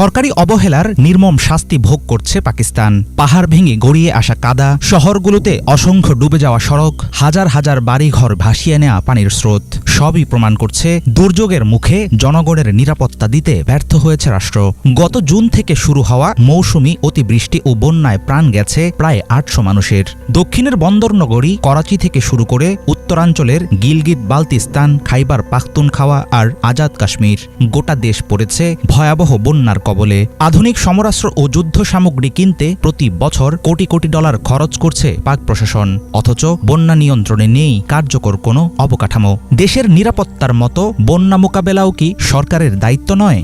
সরকারি অবহেলার নির্মম শাস্তি ভোগ করছে পাকিস্তান। পাহাড় ভেঙে গড়িয়ে আসা কাদা, শহরগুলোতে অসংখ্য ডুবে যাওয়া সড়ক, হাজার হাজার বাড়িঘর ভাসিয়ে নেওয়া পানির স্রোত। সবই প্রমাণ করছে দুর্যোগের মুখে জনগণের নিরাপত্তা দিতে ব্যর্থ হয়েছে রাষ্ট্র। গত জুন থেকে শুরু হওয়া মৌসুমি অতিবৃষ্টি ও বন্যায় প্রাণ গেছে প্রায় আটশো মানুষের। দক্ষিণের বন্দরনগরী, করাচি থেকে শুরু করে উত্তরাঞ্চলের গিলগিত বালতিস্তান, খাইবার পাখতুনখাওয়া আর আজাদ কাশ্মীর। গোটা দেশ পড়েছে ভয়াবহ বন্যার কবলে আধুনিক সমরাস্ত্র ও যুদ্ধ সামগ্রী কিনতে প্রতি বছর কোটি কোটি ডলার খরচ করছে পাক প্রশাসন। অথচ বন্যা নিয়ন্ত্রণে নেই কার্যকর কোনো অবকাঠামো। দেশের নিরাপত্তার মতো বন্যা মোকাবেলাও কি সরকারের দায়িত্ব নয়?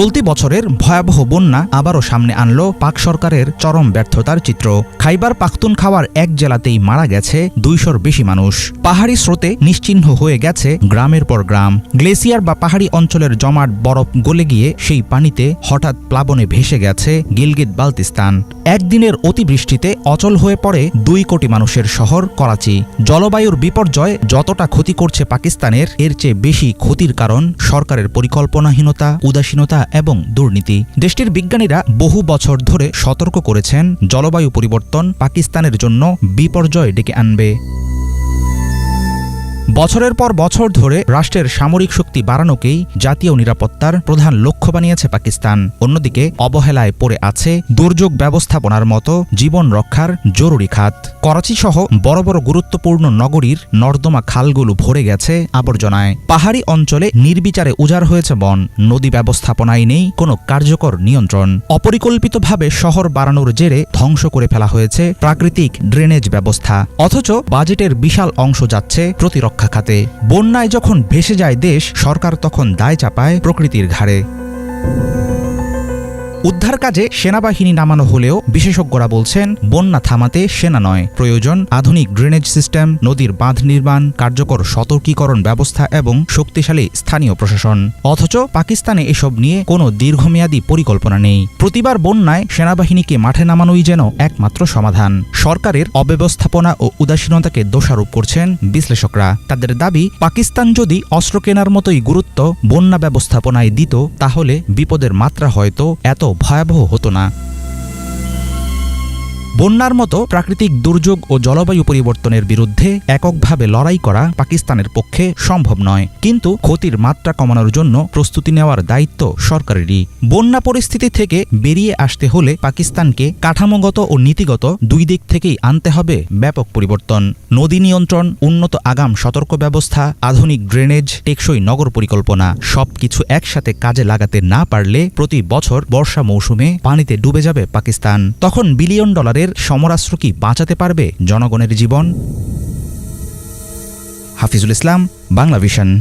চলতি বছরের ভয়াবহ বন্যা আবারও সামনে আনল পাক সরকারের চরম ব্যর্থতার চিত্র। খাইবার পাখতুনখাওয়ার এক জেলাতেই মারা গেছে দুইশোর বেশি মানুষ। পাহাড়ি স্রোতে নিশ্চিহ্ন হয়ে গেছে গ্রামের পর গ্রাম। গ্লেসিয়ার বা পাহাড়ি অঞ্চলের জমাট বরফ গলে গিয়ে সেই পানিতে হঠাৎ প্লাবনে ভেসে গেছে গিলগিত বালতিস্তান। একদিনের অতিবৃষ্টিতে অচল হয়ে পড়ে দুই কোটি মানুষের শহর করাচি। জলবায়ুর বিপর্যয় যতটা ক্ষতি করছে পাকিস্তানের, এর চেয়ে বেশি ক্ষতির কারণ সরকারের পরিকল্পনাহীনতা, উদাসীনতা এবং দুর্নীতি। দেশটির বিজ্ঞানীরা বহু বছর ধরে সতর্ক করেছেন, জলবায়ু পরিবর্তন পাকিস্তানের জন্য বিপর্যয় ডেকে আনবে। বছরের পর বছর ধরে রাষ্ট্রের সামরিক শক্তি বাড়ানোকেই জাতীয় নিরাপত্তার প্রধান লক্ষ্য বানিয়েছে পাকিস্তান। অন্যদিকে অবহেলায় পড়ে আছে দুর্যোগ ব্যবস্থাপনার মতো জীবন রক্ষার জরুরি খাত। করাচি সহ বড় বড় গুরুত্বপূর্ণ নগরীর নর্দমা খালগুলো ভরে গেছে আবর্জনায়। পাহাড়ি অঞ্চলে নির্বিচারে উজাড় হয়েছে বন। নদী ব্যবস্থাপনায় নেই কোনো কার্যকর নিয়ন্ত্রণ। অপরিকল্পিতভাবে শহর বাড়ানোর জেরে ধ্বংস করে ফেলা হয়েছে প্রাকৃতিক ড্রেনেজ ব্যবস্থা। অথচ বাজেটের বিশাল অংশ যাচ্ছে প্রতিরক্ষা খাতে। বন্যায় যখন ভেসে যায় দেশ সরকার তখন দায় চাপায় প্রকৃতির ঘাড়ে। উদ্ধার কাজে সেনাবাহিনী নামানো হলেও বিশেষজ্ঞরা বলছেন, বন্যা থামাতে সেনা নয়, প্রয়োজন আধুনিক ড্রেনেজ সিস্টেম, নদীর বাঁধ নির্মাণ, কার্যকর সতর্কীকরণ ব্যবস্থা এবং শক্তিশালী স্থানীয় প্রশাসন। অথচ পাকিস্তানে এসব নিয়ে কোনো দীর্ঘমেয়াদী পরিকল্পনা নেই। প্রতিবার বন্যায় সেনাবাহিনীকে মাঠে নামানোই যেন একমাত্র সমাধান। সরকারের অব্যবস্থাপনা ও উদাসীনতাকে দোষারোপ করছেন বিশ্লেষকরা। তাদের দাবি, পাকিস্তান যদি অস্ত্র কেনার মতোই গুরুত্ব বন্যা ব্যবস্থাপনায় দিত, তাহলে বিপদের মাত্রা হয়তো এত ভয়াবহ হতো না। বন্যার মতো প্রাকৃতিক দুর্যোগ ও জলবায়ু পরিবর্তনের বিরুদ্ধে এককভাবে লড়াই করা পাকিস্তানের পক্ষে সম্ভব নয়। কিন্তু ক্ষতির মাত্রা কমানোর জন্য প্রস্তুতি নেওয়ার দায়িত্ব সরকারেরই। বন্যা পরিস্থিতি থেকে বেরিয়ে আসতে হলে পাকিস্তানকে কাঠামোগত ও নীতিগত দুই দিক থেকেই আনতে হবে ব্যাপক পরিবর্তন। নদী নিয়ন্ত্রণ, উন্নত আগাম সতর্ক ব্যবস্থা, আধুনিক ড্রেনেজ, টেকসই নগর পরিকল্পনা, সবকিছু একসাথে কাজে লাগাতে না পারলে প্রতি বছর বর্ষা মৌসুমে পানিতে ডুবে যাবে পাকিস্তান। তখন বিলিয়ন ডলারের সমরাস্ত্র কি বাঁচাতে পারবে জনগণের জীবন? হাফিজুল ইসলাম বাংলা ভিশন।